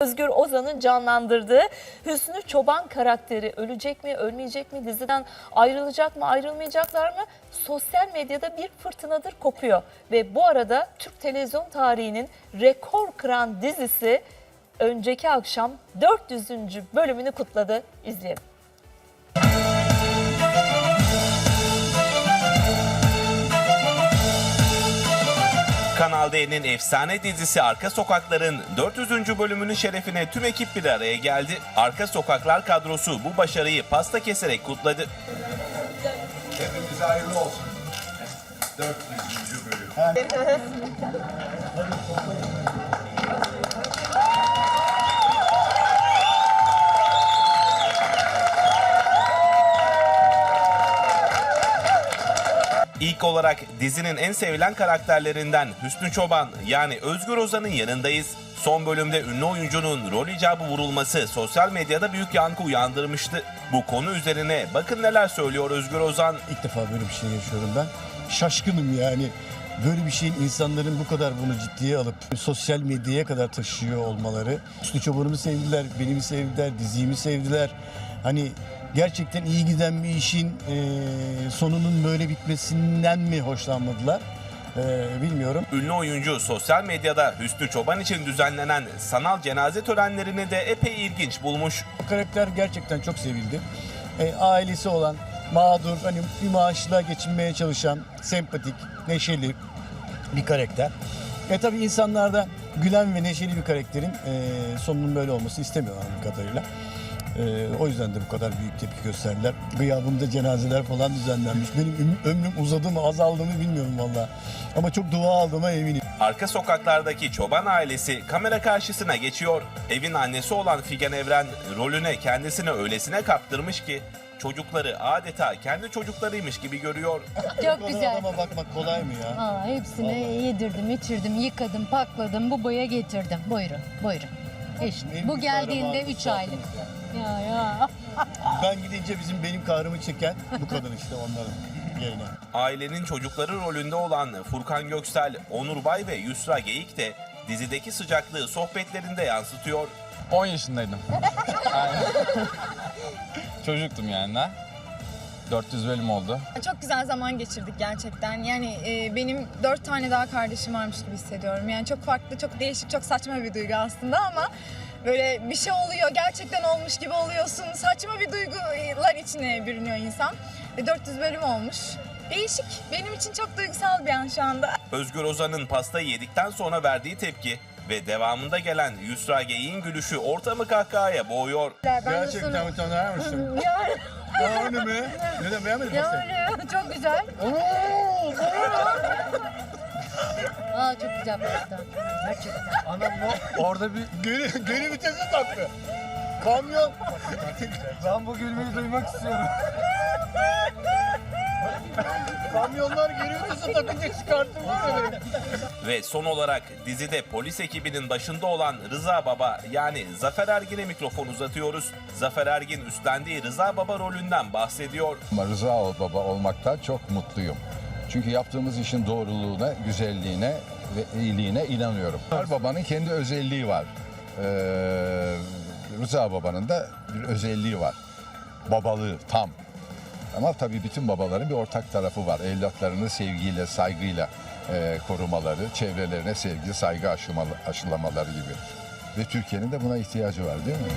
Özgür Ozan'ın canlandırdığı Hüsnü Çoban karakteri ölecek mi, ölmeyecek mi, diziden ayrılacak mı, ayrılmayacaklar mı? Sosyal medyada bir fırtınadır kopuyor. Ve bu arada Türk televizyon tarihinin rekor kıran dizisi önceki akşam 400. bölümünü kutladı. İzleyelim. Kanal D'nin efsane dizisi Arka Sokaklar'ın 400. bölümünün şerefine tüm ekip bir araya geldi. Arka Sokaklar kadrosu bu başarıyı pasta keserek kutladı. Hepimize hayırlı olsun. 400. bölüm. İlk olarak dizinin en sevilen karakterlerinden Hüsnü Çoban yani Özgür Ozan'ın yanındayız. Son bölümde ünlü oyuncunun rol icabı vurulması sosyal medyada büyük yankı uyandırmıştı. Bu konu üzerine bakın neler söylüyor Özgür Ozan. İlk defa böyle bir şey yaşıyorum ben. Şaşkınım yani. Böyle bir şeyin insanların bu kadar bunu ciddiye alıp sosyal medyaya kadar taşıyor olmaları. Üstü çobanımı sevdiler, beni mi sevdiler, diziyi sevdiler. Hani gerçekten iyi giden bir işin eee, sonunun böyle bitmesinden mi hoşlanmadılar? Eee, bilmiyorum. Ünlü oyuncu sosyal medyada Hüsnü Çoban için düzenlenen sanal cenaze törenlerini de epey ilginç bulmuş. Bu karakter gerçekten çok sevildi. E, ailesi olan, mağdur, hani bir maaşla geçinmeye çalışan, sempatik, neşeli bir karakter. Ve tabii insanlar da gülen ve neşeli bir karakterin e, sonunun böyle olması istemiyorlar bu kadarıyla. E, o yüzden de bu kadar büyük tepki gösterdiler. Gıyabımda cenazeler falan düzenlenmiş. Benim üm- ömrüm uzadı mı azaldı mı bilmiyorum valla. Ama çok dua aldığıma eminim. Arka sokaklardaki çoban ailesi kamera karşısına geçiyor. Evin annesi olan Figen Evren rolüne kendisini öylesine kaptırmış ki çocukları adeta kendi çocuklarıymış gibi görüyor. Çok güzel. adama bakmak kolay mı ya? Aa, hepsini yedirdim, içirdim, yıkadım, pakladım, bu boya getirdim. Buyurun, buyurun. İşte En bu geldiğinde kahramanımız 3 aylık. Ya ya. Ben gidince bizim benim kahrımı çeken bu kadın işte onların yerine. Ailenin çocukları rolünde olan Furkan Göksel, Onur Bay ve Yusra Geyik de dizideki sıcaklığı sohbetlerinde yansıtıyor. 10 yaşındaydım. Aynen. Çocuktum yani ha. 400 bölüm oldu. Çok güzel zaman geçirdik gerçekten. Yani e, benim dört tane daha kardeşim varmış gibi hissediyorum. Yani çok farklı, çok değişik, çok saçma bir duygu aslında ama böyle bir şey oluyor, gerçekten olmuş gibi oluyorsun. Saçma bir duygular içine bürünüyor insan. Ve 400 bölüm olmuş. Değişik. Benim için çok duygusal bir an şu anda. Özgür Ozan'ın pastayı yedikten sonra verdiği tepki ve devamında gelen Yusra Geyik'in gülüşü ortamı kahkahaya boğuyor. Gerçekten bir tane verir misin? Yani mi? Neden beğenmedin pastayı? Yani çok güzel. Aa çok güzel pasta. Gerçekten. Anam bu orada bir geri, geri vitesi taktı. Kamyon. ben bu gülmeyi duymak istiyorum. Kamyonlar vitesi takınca benim. Ve son olarak dizide polis ekibinin başında olan Rıza Baba yani Zafer Ergin'e mikrofon uzatıyoruz. Zafer Ergin üstlendiği Rıza Baba rolünden bahsediyor. Rıza Baba olmaktan çok mutluyum. Çünkü yaptığımız işin doğruluğuna, güzelliğine ve iyiliğine inanıyorum. Her babanın kendi özelliği var. Ee, Rıza Baba'nın da bir özelliği var. Babalığı tam. Ama tabii bütün babaların bir ortak tarafı var. Evlatlarını sevgiyle, saygıyla e, korumaları, çevrelerine sevgi, saygı aşılamaları, aşılamaları gibi. Ve Türkiye'nin de buna ihtiyacı var değil mi?